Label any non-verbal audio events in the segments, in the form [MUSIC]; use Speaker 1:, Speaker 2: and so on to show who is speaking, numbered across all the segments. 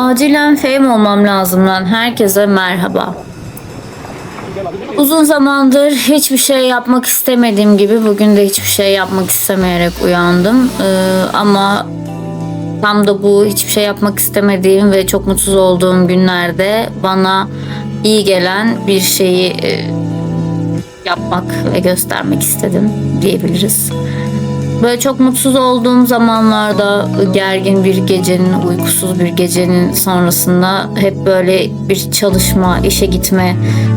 Speaker 1: Acilen fame olmam lazım lan. Herkese merhaba. Uzun zamandır hiçbir şey yapmak istemediğim gibi bugün de hiçbir şey yapmak istemeyerek uyandım. Ee, ama tam da bu hiçbir şey yapmak istemediğim ve çok mutsuz olduğum günlerde bana iyi gelen bir şeyi e, yapmak ve göstermek istedim diyebiliriz. Böyle çok mutsuz olduğum zamanlarda gergin bir gecenin, uykusuz bir gecenin sonrasında hep böyle bir çalışma, işe gitme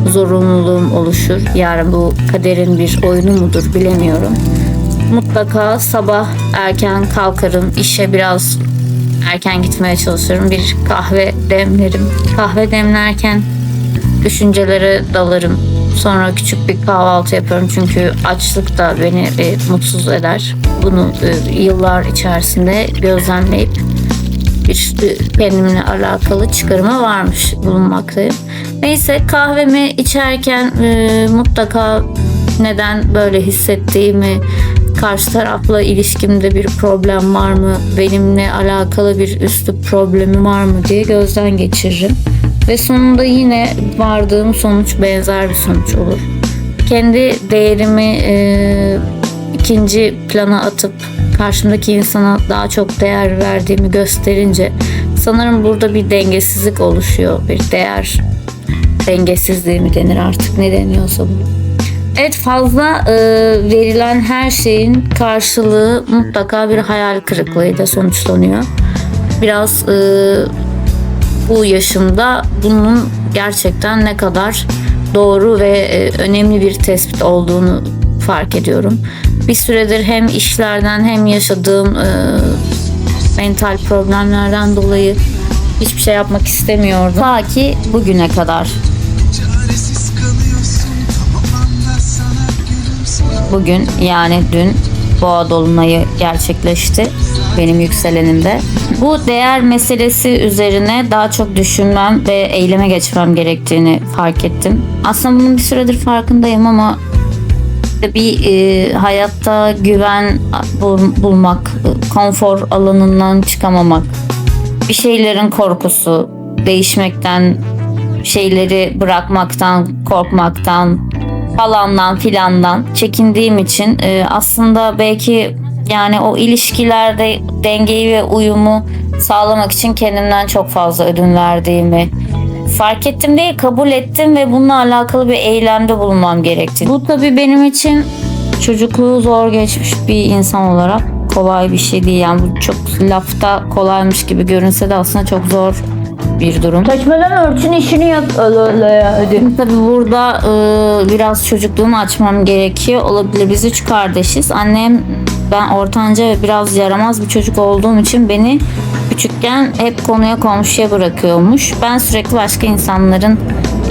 Speaker 1: zorunluluğum oluşur. Yani bu kaderin bir oyunu mudur bilemiyorum. Mutlaka sabah erken kalkarım, işe biraz erken gitmeye çalışırım. Bir kahve demlerim. Kahve demlerken düşüncelere dalarım. Sonra küçük bir kahvaltı yapıyorum çünkü açlık da beni e, mutsuz eder. Bunu e, yıllar içerisinde gözlemleyip bir e, kendimle alakalı çıkarıma varmış bulunmaktayım. Neyse kahvemi içerken e, mutlaka neden böyle hissettiğimi, karşı tarafla ilişkimde bir problem var mı, benimle alakalı bir üslup problemi var mı diye gözden geçiririm. Ve sonunda yine vardığım sonuç benzer bir sonuç olur. Kendi değerimi e, ikinci plana atıp karşımdaki insana daha çok değer verdiğimi gösterince sanırım burada bir dengesizlik oluşuyor. Bir değer dengesizliği mi denir artık ne deniyorsa bu. Evet fazla e, verilen her şeyin karşılığı mutlaka bir hayal kırıklığıyla sonuçlanıyor. Biraz e, bu yaşımda bunun gerçekten ne kadar doğru ve e, önemli bir tespit olduğunu fark ediyorum. Bir süredir hem işlerden hem yaşadığım e, mental problemlerden dolayı hiçbir şey yapmak istemiyordum. Ta ki bugüne kadar. Bugün yani dün boğa dolunayı gerçekleşti benim yükselenimde. Bu değer meselesi üzerine daha çok düşünmem ve eyleme geçmem gerektiğini fark ettim. Aslında bunun bir süredir farkındayım ama bir e, hayatta güven bul- bulmak, konfor alanından çıkamamak, bir şeylerin korkusu, değişmekten, şeyleri bırakmaktan, korkmaktan, falandan filandan çekindiğim için e, aslında belki yani o ilişkilerde dengeyi ve uyumu sağlamak için kendimden çok fazla ödün verdiğimi fark ettim değil kabul ettim ve bununla alakalı bir eylemde bulunmam gerekti. Bu tabii benim için çocukluğu zor geçmiş bir insan olarak kolay bir şey değil. Yani bu çok lafta kolaymış gibi görünse de aslında çok zor bir durum. Saçmalama örtün işini yap. Öyle ya. Tabii burada e, biraz çocukluğumu açmam gerekiyor. Olabilir biz üç kardeşiz. Annem ben ortanca ve biraz yaramaz bir çocuk olduğum için beni küçükken hep konuya komşuya bırakıyormuş. Ben sürekli başka insanların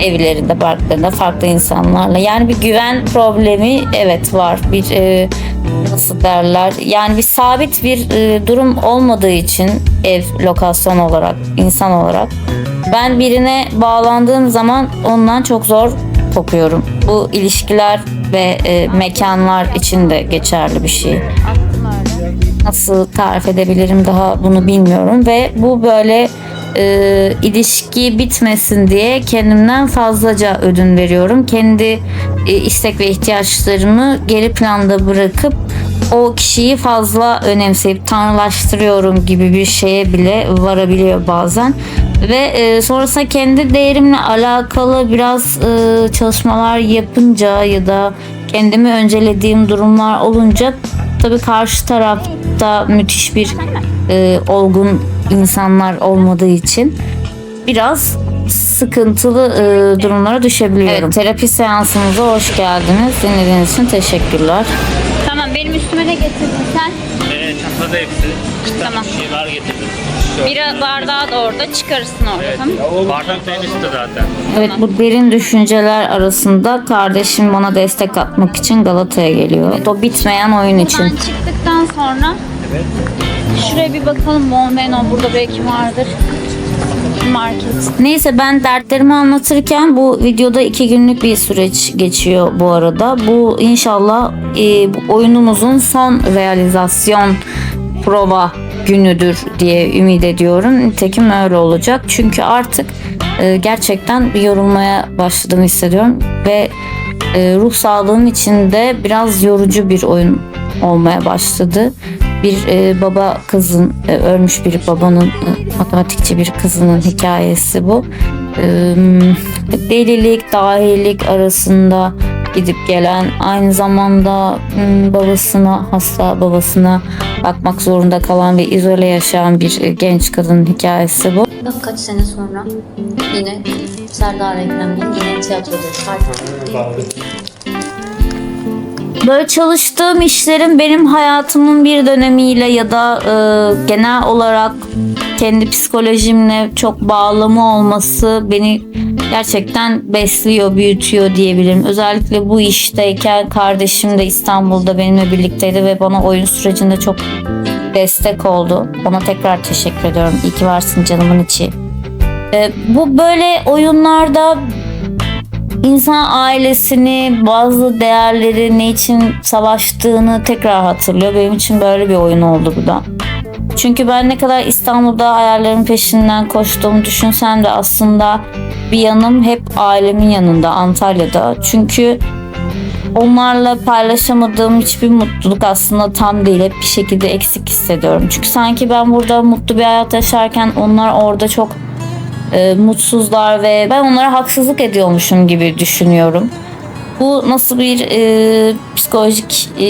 Speaker 1: evlerinde, parklarında farklı insanlarla. Yani bir güven problemi evet var. Bir e, nasıl derler? Yani bir sabit bir e, durum olmadığı için ev lokasyon olarak, insan olarak ben birine bağlandığım zaman ondan çok zor kopuyorum. Bu ilişkiler ve e, mekanlar için de geçerli bir şey nasıl tarif edebilirim daha bunu bilmiyorum ve bu böyle e, ilişki bitmesin diye kendimden fazlaca ödün veriyorum. Kendi e, istek ve ihtiyaçlarımı geri planda bırakıp o kişiyi fazla önemseyip tanrılaştırıyorum gibi bir şeye bile varabiliyor bazen. Ve e, sonrasında kendi değerimle alakalı biraz e, çalışmalar yapınca ya da kendimi öncelediğim durumlar olunca tabii karşı tarafta müthiş bir e, olgun insanlar olmadığı için biraz sıkıntılı e, durumlara düşebiliyorum. Evet, terapi seansımıza hoş geldiniz. Dinlediğiniz için teşekkürler.
Speaker 2: Tamam benim üstüme de getirdin sen.
Speaker 3: Evet çantada hepsi. Bir
Speaker 2: Tamam.
Speaker 3: tane şey var getirdim.
Speaker 2: Bira bardağı da orada çıkarırsın orada tamam
Speaker 3: Bardak da zaten.
Speaker 1: Evet bu derin düşünceler arasında kardeşim bana destek atmak için Galata'ya geliyor. Evet, o bitmeyen oyun için.
Speaker 2: Ben çıktıktan sonra şuraya bir bakalım Monveno burada belki vardır. Market.
Speaker 1: Neyse ben dertlerimi anlatırken bu videoda iki günlük bir süreç geçiyor bu arada. Bu inşallah e, oyunumuzun son realizasyon prova günüdür diye ümit ediyorum. Nitekim öyle olacak. Çünkü artık e, gerçekten bir yorulmaya başladığımı hissediyorum ve e, ruh sağlığım için de biraz yorucu bir oyun olmaya başladı. Bir e, baba kızın, e, ölmüş bir babanın, e, matematikçi bir kızının hikayesi bu. E, delilik, dahilik arasında gidip gelen, aynı zamanda m, babasına, hasta babasına bakmak zorunda kalan ve izole yaşayan bir e, genç kadının hikayesi bu.
Speaker 4: Kaç sene sonra yine Serdar Ekrem'le yine tiyatroda
Speaker 1: Böyle çalıştığım işlerin benim hayatımın bir dönemiyle ya da e, genel olarak kendi psikolojimle çok bağlamı olması beni gerçekten besliyor, büyütüyor diyebilirim. Özellikle bu işteyken kardeşim de İstanbul'da benimle birlikteydi ve bana oyun sürecinde çok destek oldu. Ona tekrar teşekkür ediyorum. İyi ki varsın canımın içi. E, bu böyle oyunlarda İnsan ailesini, bazı değerleri ne için savaştığını tekrar hatırlıyor. Benim için böyle bir oyun oldu bu da. Çünkü ben ne kadar İstanbul'da hayallerimin peşinden koştuğumu düşünsem de aslında bir yanım hep ailemin yanında Antalya'da. Çünkü onlarla paylaşamadığım hiçbir mutluluk aslında tam değil. Hep bir şekilde eksik hissediyorum. Çünkü sanki ben burada mutlu bir hayat yaşarken onlar orada çok e, mutsuzlar ve ben onlara haksızlık ediyormuşum gibi düşünüyorum. Bu nasıl bir e, psikolojik e,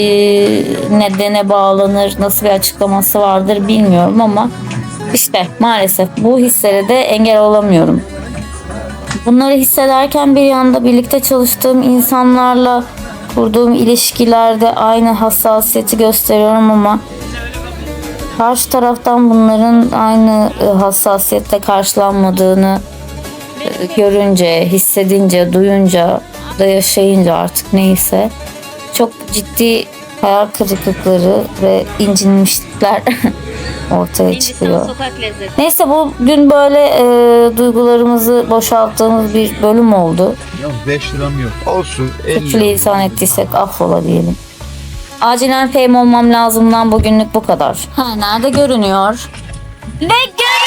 Speaker 1: nedene bağlanır, nasıl bir açıklaması vardır bilmiyorum ama işte maalesef bu hislere de engel olamıyorum. Bunları hissederken bir yanda birlikte çalıştığım insanlarla kurduğum ilişkilerde aynı hassasiyeti gösteriyorum ama karşı taraftan bunların aynı e, hassasiyetle karşılanmadığını e, görünce, hissedince, duyunca da yaşayınca artık neyse çok ciddi hayal kırıklıkları ve incinmişlikler [LAUGHS] ortaya çıkıyor. Neyse bugün böyle e, duygularımızı boşalttığımız bir bölüm oldu.
Speaker 5: Ya 5 liram yok. Olsun. 50
Speaker 1: Sürçülisan ettiysek affola diyelim. Acilen fame olmam lazımdan bugünlük bu kadar. Ha nerede görünüyor? Ve görünüyor!